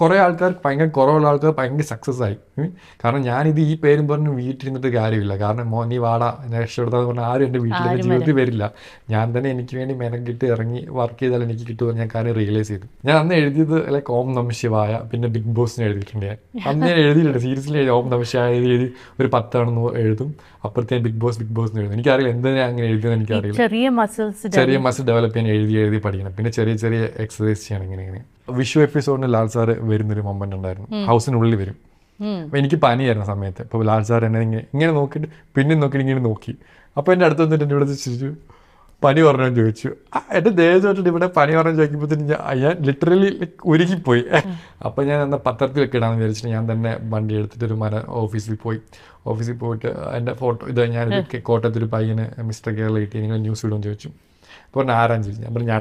കുറേ ആൾക്കാർ ഭയങ്കര കുറവുള്ള ആൾക്കാർ ഭയങ്കര സക്സസ് ആയി. കാരണം ഞാനിത് ഈ പേരും പറഞ്ഞ് വീട്ടിലിരുന്നിട്ട് കാര്യമില്ല. കാരണം മോ നീ വാടാ ഞാൻ രക്ഷപ്പെടുത്താന്ന് പറഞ്ഞാൽ ആരും എന്റെ വീട്ടിൽ എന്റെ ജീവിതത്തിൽ വരില്ല. ഞാൻ തന്നെ എനിക്ക് വേണ്ടി മെനക്കിട്ട് ഇറങ്ങി വർക്ക് ചെയ്താൽ എനിക്ക് കിട്ടുമെന്ന് ഞാൻ കാര്യം റിയലൈസ് ചെയ്തു. ഞാൻ അന്ന് എഴുതിയത് ലൈക്ക് ഓം നമ ശിവായ പിന്നെ ബിഗ് ബോസിന് എഴുതിയിട്ടുണ്ട് ഞാൻ. അന്ന് ഞാൻ എഴുതിയിട്ടുണ്ട് എഴുതി ഓം നമ ശിവായ എഴുതി എഴുതി ഒരു പത്താണെന്ന് എഴുതും. അപ്പുറത്തെ ബിഗ് ബോസ് ബിഗ് ബോസ് എന്ന് എഴുതും എനിക്കറിയില്ല എന്തിനാ അങ്ങനെ എഴുതിയെന്ന് എനിക്കറിയില്ല. ചെറിയ മസിൽസ് ചെറിയ മസിൽ ഡെവലപ്പ് ചെയ്യാൻ എഴുതി എഴുതി പഠിക്കണം. പിന്നെ ചെറിയ ചെറിയ എക്സസൈസ് ചെയ്യണം ഇങ്ങനെ ഇങ്ങനെ. വിഷു എപ്പിസോഡിന് ലാൽ സാറ് വരുന്നൊരു മൊമെന്റ് ഉണ്ടായിരുന്നു. ഹൗസിനുള്ളിൽ വരും. അപ്പോൾ എനിക്ക് പനിയായിരുന്നു സമയത്ത്. അപ്പോൾ ലാൽ സാർ എന്നെ ഇങ്ങനെ ഇങ്ങനെ നോക്കിയിട്ട് പിന്നെ നോക്കിയിട്ട് ഇങ്ങനെ നോക്കി. അപ്പോൾ എന്റെ അടുത്ത് വന്നിട്ട് എന്റെ ഇവിടെ ചിരിച്ചു. പനി പറഞ്ഞു ചോദിച്ചു. എന്റെ ദേഹം തൊട്ടിട്ട് ഇവിടെ പനി പറഞ്ഞു ചോദിക്കുമ്പോഴത്തേന് ഞാൻ ലിറ്ററലി ഉരുകിപ്പോയി. അപ്പോൾ ഞാൻ എന്നാൽ പത്രത്തിലൊക്കെ ഇടാന്ന് വിചാരിച്ചിട്ട് ഞാൻ തന്നെ വണ്ടി എടുത്തിട്ട് ഒരു മന ഓഫീസിൽ പോയി. ഓഫീസിൽ പോയിട്ട് എന്റെ ഫോട്ടോ ഇത് ഞാൻ കോട്ടയത്തൊരു പയ്യന് മിസ്റ്റർ കേരള കിട്ടി നിങ്ങൾ ന്യൂസ് ഇടുമെന്ന് ചോദിച്ചു. അപ്പോൾ ആരാൻ ഞാൻ പറഞ്ഞു ഞാൻ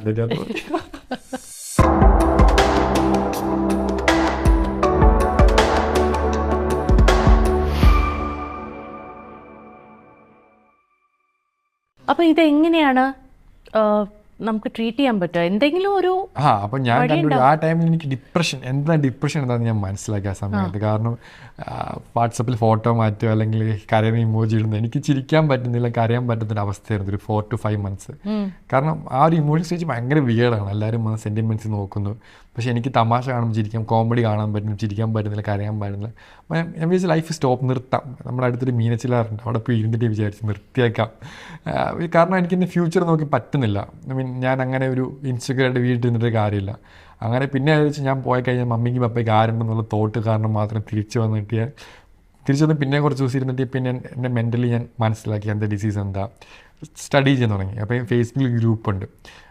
തന്നെയാന്ന് പറഞ്ഞു നമുക്ക് ട്രീറ്റ് ചെയ്യാൻ പറ്റുമോ എന്തെങ്കിലും ഒരു ആ അപ്പം ഞാൻ കണ്ടു ആ ടൈമിൽ എനിക്ക് ഡിപ്രഷൻ എന്താ ഡിപ്രഷൻ എന്താണെന്ന് ഞാൻ മനസ്സിലാക്കി ആ സമയത്ത്. കാരണം വാട്സപ്പിൽ ഫോട്ടോ മാറ്റുക അല്ലെങ്കിൽ കരയുന്ന ഇമോജി ഇടുന്നത് എനിക്ക് ചിരിക്കാൻ പറ്റുന്നില്ല കരയാൻ പറ്റുന്ന ഒരു അവസ്ഥയായിരുന്നു ഒരു ഫോർ ടു ഫൈവ് മന്ത്സ് കാരണം ആ ഒരു ഇമോഷൻ സ്റ്റേജ് ഭയങ്കര വിയേഡാണ് എല്ലാവരും സെന്റിമെന്റ്സ് നോക്കുന്നു. പക്ഷേ എനിക്ക് തമാശ കാണുമ്പോൾ ചിരിക്കാം കോമഡി കാണാൻ പറ്റുന്നു ചിരിക്കാൻ പറ്റുന്നില്ല കരയാൻ പറ്റുന്നില്ല. അപ്പം ഞാൻ- വിചാരിച്ച ലൈഫ് സ്റ്റോപ്പ് നിർത്താം. നമ്മുടെ അടുത്തൊരു മീനച്ചിലാറുണ്ട്. അവിടെ പോയി ഇരുന്നിട്ട് വിചാരിച്ച് നിർത്തിയേക്കാം. കാരണം എനിക്ക് എന്റെ ഫ്യൂച്ചർ നോക്കി പറ്റുന്നില്ല. ഞാൻ അങ്ങനെ ഒരു ഇൻസെക്യൂരായിട്ട് വീട്ടിൽ നിന്നിട്ട് കാര്യമില്ല. അങ്ങനെ പിന്നെ ആലോചിച്ച് ഞാൻ പോയി കഴിഞ്ഞാൽ മമ്മിക്കും പപ്പയ്ക്ക് ആരുണ്ടെന്നുള്ള തോട്ട് കാരണം മാത്രം തിരിച്ചു വന്നിട്ട് ഞാൻ തിരിച്ചു വന്ന് പിന്നെ കുറച്ച് ദിവസം ഇരുന്നിട്ട് പിന്നെ എന്റെ മെന്റലി ഞാൻ മനസ്സിലാക്കി എന്റെ ഡിസീസ് എന്താ. സ്റ്റഡി ചെയ്യാൻ തുടങ്ങി. അപ്പോൾ ഫേസ്ബുക്കിൽ ഗ്രൂപ്പുണ്ട്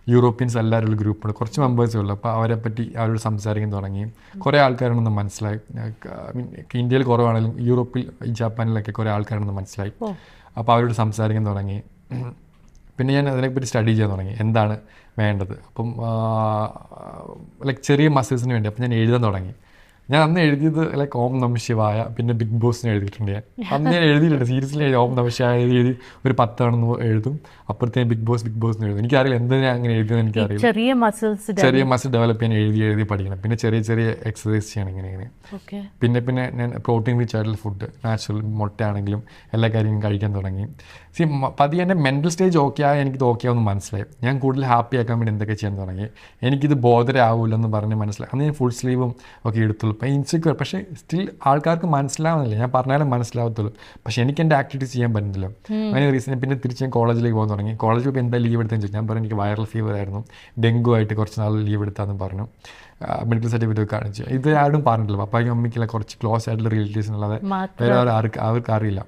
യൂറോപ്യൻസ് എല്ലാവരും ഉള്ള ഗ്രൂപ്പുണ്ട് കുറച്ച് മെമ്പേഴ്സേ ഉള്ളൂ. അപ്പോൾ അവരെ പറ്റി അവരോട് സംസാരിക്കാൻ തുടങ്ങി. കുറേ ആൾക്കാരാണെന്ന് മനസ്സിലായി. ഐ മീൻ ഇന്ത്യയിൽ കുറവാണെങ്കിലും യൂറോപ്പിൽ ജപ്പാനിലൊക്കെ കുറേ ആൾക്കാരാണെന്ന് മനസ്സിലായി. അപ്പോൾ അവരോട് സംസാരിക്കാൻ തുടങ്ങി. പിന്നെ ഞാൻ അതിനെപ്പറ്റി സ്റ്റഡി ചെയ്യാൻ തുടങ്ങി. എന്താണ് വേണ്ടത്? അപ്പം ലൈക്ക് ചെറിയ മസിൽസിന് വേണ്ടി. അപ്പം ഞാൻ എഴുതാൻ തുടങ്ങി. ഞാൻ അന്ന് എഴുതിയത് ലൈക്ക് ഓം നമ ശിവായ പിന്നെ ബിഗ് ബോസിന് എഴുതിയിട്ടുണ്ട് ഞാൻ. അന്ന് ഞാൻ എഴുതിയിട്ടുണ്ട്. സീരിയസിൽ എഴുതി ഓം നമ ശിവായ എഴുതി എഴുതി ഒരു പത്താണെന്ന് എഴുതും. അപ്പുറത്തേക്ക് ബിഗ് ബോസ് ബിഗ് ബോസ് എഴുതും. എനിക്കറിയില്ല എന്തിനാ അങ്ങനെ എഴുതിയെന്ന് എനിക്കറിയില്ല. ചെറിയ മസിൽസ് ചെറിയ മസിൽ ഡെവലപ്പ് ചെയ്യാൻ എഴുതി എഴുതി പഠിക്കണം. പിന്നെ ചെറിയ ചെറിയ എക്സസൈസ് ചെയ്യണം ഇങ്ങനെ ഇങ്ങനെ. പിന്നെ പിന്നെ ഞാൻ പ്രോട്ടീൻ റിച്ച് ആയിട്ടുള്ള ഫുഡ് നാച്ചുറൽ മുട്ടയാണെങ്കിലും എല്ലാ കാര്യങ്ങളും കഴിക്കാൻ തുടങ്ങി. സി പതിയെ എന്റെ മെന്റൽ സ്റ്റേജ് ഓക്കെ ആയാൽ എനിക്കിത് ഓക്കെ ആവുമെന്ന് മനസ്സിലായി. ഞാൻ കൂടുതൽ ഹാപ്പി ആക്കാൻ വേണ്ടി എന്തൊക്കെ ചെയ്യാൻ തുടങ്ങി? എനിക്കിത് ബോധരാവില്ലെന്ന് പറഞ്ഞ് മനസ്സിലായി. അന്ന് ഞാൻ ഫുൾ സ്ലീവും ഒക്കെ എടുത്തുള്ളൂ. ഇപ്പം ഇൻസെക്യൂർ പക്ഷേ സ്റ്റിൽ ആൾക്കാർക്ക് മനസ്സിലാവുന്നില്ല. ഞാൻ പറഞ്ഞാലും മനസ്സിലാവത്തുള്ളൂ. പക്ഷേ എനിക്ക് എന്റെ ആക്ടിവിറ്റീസ് ചെയ്യാൻ പറ്റുന്നില്ല. അതിന് റീസൺ പിന്നെ തിരിച്ച് ഞാൻ കോളേജിലേക്ക് പോകാൻ തുടങ്ങി. കോളേജിൽ പോയി എന്താ ലീവ് എടുത്തെന്ന് ചോദിച്ചു. ഞാൻ പറഞ്ഞു എനിക്ക് വൈറൽ ഫീവർ ആയിരുന്നു. ഡെങ്കു ആയിട്ട് കുറച്ച് നാൾ ലീവ് എടുത്താന്ന് പറഞ്ഞു. മെഡിക്കൽ സർട്ടിഫിക്കറ്റ് കാണിച്ചു. ഇത് ആരും പറഞ്ഞിട്ടില്ല. പപ്പായ്ക്കും അമ്മയ്ക്കില്ല കുറച്ച് ക്ലോസ് ആയിട്ടുള്ള റിലേറ്റീവ്സിനുള്ളത് ഉള്ളത് വേറെ ആർക്ക് അവർക്ക് അറിയില്ല.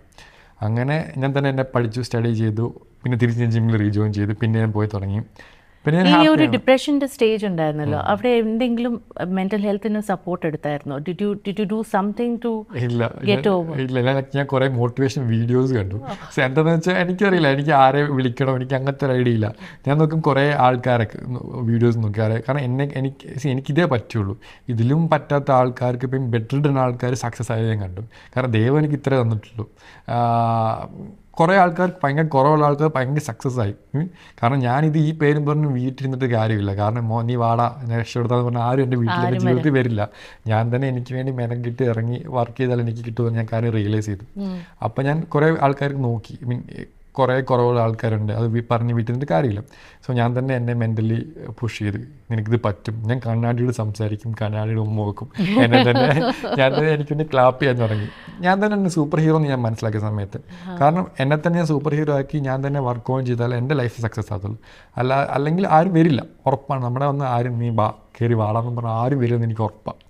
അങ്ങനെ ഞാൻ തന്നെ എന്നെ പഠിച്ചു സ്റ്റഡി ചെയ്തു. പിന്നെ തിരിച്ച് ഞാൻ ജിമ്മിൽ റീജോയിൻ ചെയ്തു. പിന്നെ ഞാൻ പോയി തുടങ്ങി. പിന്നെ ഈ ഒരു സ്റ്റേജ് ഉണ്ടായിരുന്നല്ലോ. അവിടെ എന്തെങ്കിലും മെന്റൽ ഹെൽത്തിന് support എടുത്തായിരുന്നോ? Did you did you do something to ഇല്ല. ഓവർ. ഇല്ല. ഞാൻ ഞാൻ കുറേ മോട്ടിവേഷൻ വീഡിയോസ് കണ്ടു. എന്താണെന്ന് വെച്ചാൽ എനിക്കറിയില്ല. എനിക്ക് ആരെ വിളിക്കണം? എനിക്ക് അങ്ങനത്തെ ഒരു ഐഡിയ ഇല്ല. ഞാൻ നോക്കും കുറേ ആൾക്കാരൊക്കെ വീഡിയോസ് നോക്കി. ആരെ കാരണം എന്നെ എനിക്ക് എനിക്കിതേ പറ്റുള്ളൂ. ഇതിലും പറ്റാത്ത ആൾക്കാർക്ക് ഇപ്പം ബെറ്റർ ആൾക്കാർ സക്സസ് ആയത് ഞാൻ കണ്ടു. കാരണം ദൈവം എനിക്ക് ഇത്രേ തന്നിട്ടുള്ളൂ. കുറേ ആൾക്കാർ ഭയങ്കര കുറവുള്ള ആൾക്കാർ ഭയങ്കര സക്സസ് ആയി. കാരണം ഞാനിത് ഈ പേരും പറഞ്ഞ് വീട്ടിലിരുന്നിട്ട് കാര്യമില്ല. കാരണം മോ നീ വാടാ ഞാൻ രക്ഷപ്പെടുത്താന്ന് പറഞ്ഞാൽ ആരും എന്റെ വീട്ടിൽ എന്റെ ജീവിതത്തിൽ വരില്ല. ഞാൻ തന്നെ എനിക്ക് വേണ്ടി മെനക്കിട്ട് ഇറങ്ങി വർക്ക് ചെയ്താൽ എനിക്ക് കിട്ടുമെന്ന് ഞാൻ കാര്യം റിയലൈസ് ചെയ്തു. അപ്പം ഞാൻ കുറേ ആൾക്കാർക്ക് നോക്കി. മീൻ കുറേ കുറവുള്ള ആൾക്കാരുണ്ട്. അത് പറഞ്ഞ് വീട്ടിന്റെ കാര്യമില്ല. സോ ഞാൻ തന്നെ എന്നെ മെന്റലി പുഷ് ചെയ്ത് നിനക്കിത് പറ്റും. ഞാൻ കണ്ണാടിയോട് സംസാരിക്കും കണ്ണാടിയുടെ ഉമ്മ വെക്കും. എന്നെ തന്നെ ഞാൻ തന്നെ എനിക്ക് തന്നെ ക്ലാപ്പ് ചെയ്യാൻ തുടങ്ങി. ഞാൻ തന്നെ എന്നെ സൂപ്പർ ഹീറോ എന്ന് ഞാൻ മനസ്സിലാക്കിയ സമയത്ത്. കാരണം എന്നെ തന്നെ ഞാൻ സൂപ്പർ ഹീറോ ആക്കി ഞാൻ തന്നെ വർക്ക് ഓൺ ചെയ്താൽ എന്റെ ലൈഫ് സക്സസ് ആകത്തുള്ളൂ. അല്ല അല്ലെങ്കിൽ ആരും വരില്ല. ഉറപ്പാണ്. നമ്മുടെ വന്ന് ആരും നീ വാ കയറി വാടാന്ന് പറഞ്ഞാൽ ആരും വരുമെന്ന് എനിക്ക് ഉറപ്പാണ്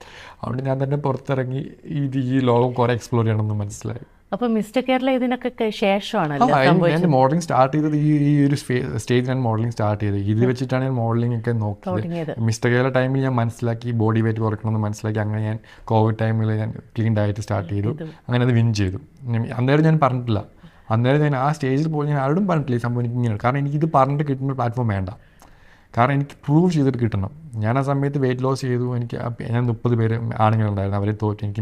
അതുകൊണ്ട് ഞാൻ തന്നെ പുറത്തിറങ്ങി ഇത് ഈ ലോകം കുറേ എക്സ്പ്ലോർ ചെയ്യണമെന്ന് മനസ്സിലായി. അപ്പൊ മിസ്റ്റർ കേരള ഇതിനൊക്കെ ശേഷമാണ് ഞാൻ- മോഡലിംഗ് സ്റ്റാർട്ട് ചെയ്തത് ഈ ഈ ഒരു സ്റ്റേജിൽ ഞാൻ മോഡലിംഗ് സ്റ്റാർട്ട് ചെയ്തത്. ഇത് വെച്ചിട്ടാണ് ഞാൻ മോഡലിംഗ് ഒക്കെ നോക്കിയത്. മിസ്റ്റർ കേരള ടൈമിൽ ഞാൻ മനസ്സിലാക്കി ബോഡി വെയിറ്റ് കുറയ്ക്കണമെന്ന് മനസ്സിലാക്കി അങ്ങനെ ഞാൻ കോവിഡ് ടൈമിൽ ഞാൻ ക്ലീൻ ഡയറ്റ് സ്റ്റാർട്ട് ചെയ്തു. അങ്ങനെ അത് വിൻ ചെയ്തു. അന്നേരം ഞാൻ പറഞ്ഞിട്ടില്ല. അന്നേരം ഞാൻ ആ സ്റ്റേജിൽ പോയി ഞാൻ ആരോടും പറഞ്ഞിട്ടില്ല ഈ സംഭവം എനിക്ക് ഇങ്ങനെ. കാരണം എനിക്കിത് പറഞ്ഞിട്ട് കിട്ടുന്ന പ്ലാറ്റ്ഫോം വേണ്ട. കാരണം എനിക്ക് പ്രൂവ് ചെയ്തിട്ട് കിട്ടണം. ഞാൻ ആ സമയത്ത് വെയിറ്റ് ലോസ് ചെയ്തു. എനിക്ക് ഞാൻ മുപ്പത് പേര് ആണുങ്ങളുണ്ടായിരുന്നു. അവരെ തോറ്റ്. എനിക്ക്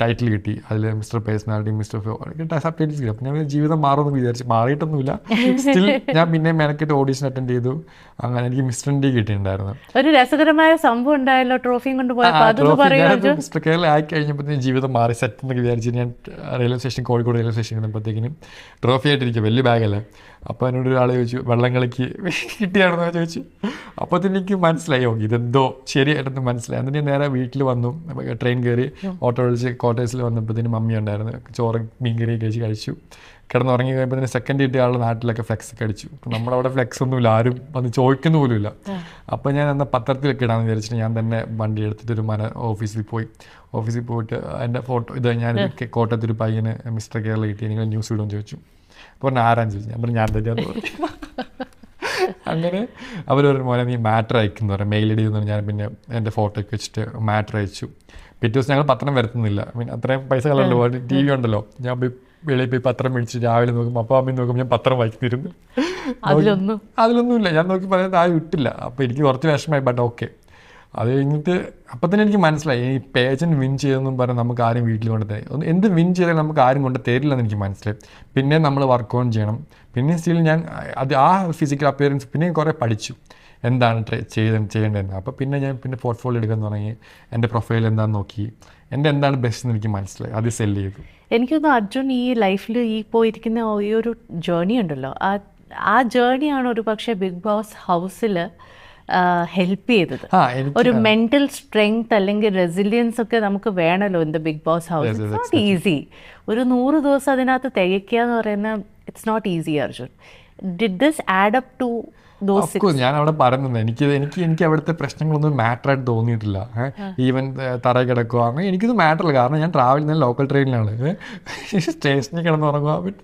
ടൈറ്റിൽ കിട്ടി. അതിൽ മിസ്റ്റർ പേഴ്സണാലിറ്റി മിസ്റ്റർ സബ്ടൈറ്റിൽസ് കിട്ടി അപ്പം ഞാൻ ജീവിതം മാറുമെന്ന് വിചാരിച്ചു. മാറിയിട്ടൊന്നുമില്ല. സ്റ്റിൽ ഞാൻ പിന്നെ മെനക്കെട്ട് ഓഡീഷൻ അറ്റൻഡ് ചെയ്തു. അങ്ങനെ എനിക്ക് മിസ്റ്റർ ഇന്ത്യ കിട്ടിയിട്ടുണ്ടായിരുന്നു. ഒരു രസകരമായ സംഭവം ഉണ്ടായല്ലോ ട്രോഫിയും കൊണ്ട് മിസ്റ്റർ കേരള ആയി കഴിഞ്ഞപ്പോഴത്തേക്കും ജീവിതം മാറി. സെറ്റ് എന്നൊക്കെ വിചാരിച്ചു ഞാൻ railway station Kozhikode railway station കിട്ടുമ്പോഴത്തേക്കിനും trophy ആയിട്ടിരിക്കും വലിയ ബാഗല്ലേ അപ്പോൾ എന്നോട് ഒരാൾ ചോദിച്ചു വെള്ളം കളിക്ക് കിട്ടിയാണെന്ന്? ചോദിച്ചു. അപ്പോൾ തന്നെ എനിക്ക് മനസ്സിലായി ഇതെന്തോ ശരിയായിട്ടെന്ന് മനസ്സിലായി. എന്നിട്ട് ഞാൻ നേരെ വീട്ടിൽ വന്നു ട്രെയിൻ കയറി ഓട്ടോ വിളിച്ച് ക്വാർട്ടേഴ്സിൽ വന്നപ്പോഴത്തേനും മമ്മി ഉണ്ടായിരുന്നു ചോറ് മീൻ കറി കഴിച്ച് കഴിച്ചു. കിടന്നുറങ്ങി കഴിയുമ്പോൾ തന്നെ സെക്കൻഡ് കിട്ടിയ ആളുടെ നാട്ടിലൊക്കെ ഫ്ലെക്സ് ഒക്കെ അടിച്ചു. നമ്മുടെ അവിടെ ഫ്ലെക്സ് ഒന്നുമില്ല ആരും വന്ന് ചോദിക്കുന്ന പോലുമില്ല. അപ്പോൾ ഞാൻ എന്നാൽ പത്രത്തിലൊക്കെ ഇടാമെന്ന് വിചാരിച്ചിട്ട് ഞാൻ തന്നെ വണ്ടി എടുത്തിട്ട് ഒരു മന ഓഫീസിൽ പോയി. ഓഫീസിൽ പോയിട്ട് എന്റെ ഫോട്ടോ ഇത് ഞാൻ കോട്ടയത്തൊരു പയ്യന് മിസ്റ്റർ കേരള കിട്ടി നിങ്ങൾ ന്യൂസ് ഇടുമെന്ന് ചോദിച്ചു. പറഞ്ഞു ആരാന്ന് ചോദിച്ചു. ഞാൻ പറഞ്ഞു ഞാൻ തന്നെയാന്ന് പറഞ്ഞു. അങ്ങനെ അവർ ഒരു മോനെ നീ മാറ്റർ അയക്കുന്നു. പറയാം മെയിൽ ഐ ഡി എന്ന് ഞാൻ പിന്നെ എന്റെ ഫോട്ടോയ്ക്ക് വെച്ചിട്ട് മാറ്റർ അയച്ചു. പിറ്റേ ദിവസം ഞങ്ങൾ പത്രം വരുത്തുന്നില്ല. മീൻ അത്രയും പൈസ കളയല്ലോ ടി വി ഉണ്ടല്ലോ. ഞാൻ പോയി വെളിയിൽ പോയി പത്രം മേടിച്ച് രാവിലെ നോക്കും അപ്പം അമ്മയും നോക്കും ഞാൻ പത്രം വായിക്കുന്നിരുന്നു അതിലൊന്നും? അതിലൊന്നുമില്ല. ഞാൻ നോക്കി പറയുന്നത് ആ വിട്ടില്ല. അപ്പോൾ എനിക്ക് കുറച്ച് വിഷമമായി ബട്ട് ഓക്കെ അത് കഴിഞ്ഞിട്ട് അപ്പം തന്നെ എനിക്ക് മനസ്സിലായി. ഈ പേജൻ വിൻ ചെയ്തെന്നും പറഞ്ഞ് നമുക്ക് ആരും വീട്ടിൽ കൊണ്ട് തരും. ഒന്ന് എന്ത് വിൻ ചെയ്താലും നമുക്ക് ആരും കൊണ്ട് തരില്ലെന്ന് എനിക്ക് മനസ്സിലായി. പിന്നെ നമ്മൾ വർക്ക് ഓൺ ചെയ്യണം. പിന്നെ സ്റ്റിൽ ഞാൻ അത് ആ ഫിസിക്കൽ അപ്പിയറൻസ് പിന്നെ കുറേ പഠിച്ചു. എന്താണ് ട്രേ ചെയ്ത ചെയ്യേണ്ടതെന്ന്. അപ്പോൾ പിന്നെ ഞാൻ പിന്നെ പോർട്ട്ഫോളിയോ എടുക്കാൻ തുടങ്ങി. എന്റെ പ്രൊഫൈൽ എന്താണെന്ന് നോക്കി. എന്റെ എന്താണ് ബെസ്റ്റ് എന്ന് എനിക്ക് മനസ്സിലായി. അത് സെൽ ചെയ്തു. എനിക്കൊന്ന് അർജുൻ ഈ ലൈഫിൽ ഈ പോയിരിക്കുന്ന ഈ ഒരു ജേർണി ഉണ്ടല്ലോ. ആ ആ ജേർണിയാണ് ഒരു പക്ഷേ ബിഗ് ബോസ് ഹൗസിൽ ഹെൽപ്പ് ചെയ്തത്. ഒരു മെന്റൽ സ്ട്രെങ്ത് അല്ലെങ്കിൽ റെസിലിയൻസ് ഒക്കെ നമുക്ക് വേണമല്ലോ in the Bigg Boss house it's not easy ഒരു നൂറ് ദിവസം അതിനകത്ത് തികയ്ക്കുക എന്ന് പറയുന്ന it's not easy Arjun. Did this add up to ഞാൻ അവിടെ പറയുന്നത് എനിക്ക് എനിക്ക് എനിക്ക് അവിടുത്തെ പ്രശ്നങ്ങളൊന്നും മാറ്റർ ആയിട്ട് തോന്നിയിട്ടില്ല. ഈവൻ തറ കിടക്കുക. അങ്ങനെ എനിക്കിത് മാറ്റർ അല്ല. കാരണം ഞാൻ ട്രാവൽ ചെയ്യുന്ന ലോക്കൽ ട്രെയിനിലാണ് സ്റ്റേഷനിൽ കിടന്നുറങ്ങുക ബട്ട്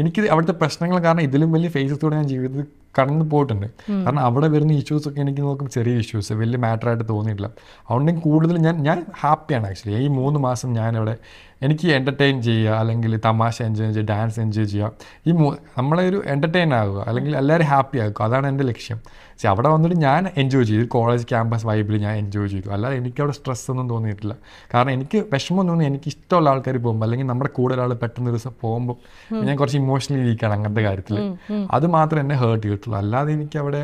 എനിക്ക് അവിടുത്തെ പ്രശ്നങ്ങൾ കാരണം ഇതിലും വലിയ ഫേസസ് കൂടെ ഞാൻ ജീവിതത്തിൽ കടന്നു പോയിട്ടുണ്ട്. കാരണം അവിടെ വരുന്ന ഇഷ്യൂസ് ഒക്കെ എനിക്ക് നോക്കുമ്പോൾ ചെറിയ ഇഷ്യൂസ് വലിയ മാറ്റർ ആയിട്ട് തോന്നിയിട്ടില്ല. അതുകൊണ്ട് കൂടുതൽ ഞാൻ ഞാൻ ഹാപ്പിയാണ് ആക്ച്വലി ഈ മൂന്ന് മാസം ഞാനിവിടെ എനിക്ക് എന്റർടൈൻ ചെയ്യുക അല്ലെങ്കിൽ തമാശ എൻജോയ് ചെയ്യുക ഡാൻസ് എൻജോയ് ചെയ്യുക. ഈ മൂ നമ്മളെ ഒരു എന്റർടൈൻ ആകുക അല്ലെങ്കിൽ എല്ലാവരും ഹാപ്പി ആക്കുക. അതാണ് എന്റെ ലക്ഷ്യം. പക്ഷെ അവിടെ വന്നിട്ട് ഞാൻ എൻജോയ് ചെയ്തു കോളേജ് ക്യാമ്പസ് വൈബിൽ ഞാൻ എൻജോയ് ചെയ്തു അല്ലാതെ എനിക്ക് അവിടെ സ്ട്രെസ് ഒന്നും തോന്നിയിട്ടില്ല. കാരണം എനിക്ക് വിഷമം തോന്നി എനിക്ക് ഇഷ്ടമുള്ള ആൾക്കാർ പോകുമ്പോൾ അല്ലെങ്കിൽ നമ്മുടെ കൂടെ ഒരാൾ പെട്ടെന്ന് ദിവസം പോകുമ്പോൾ ഞാൻ കുറച്ച് ഇമോഷണലി ഇരിക്കുകയാണ് അങ്ങനത്തെ കാര്യത്തിൽ അത് മാത്രം എന്നെ ഹേർട്ട് ചെയ്തിട്ടുള്ളൂ അല്ലാതെ എനിക്ക് അവിടെ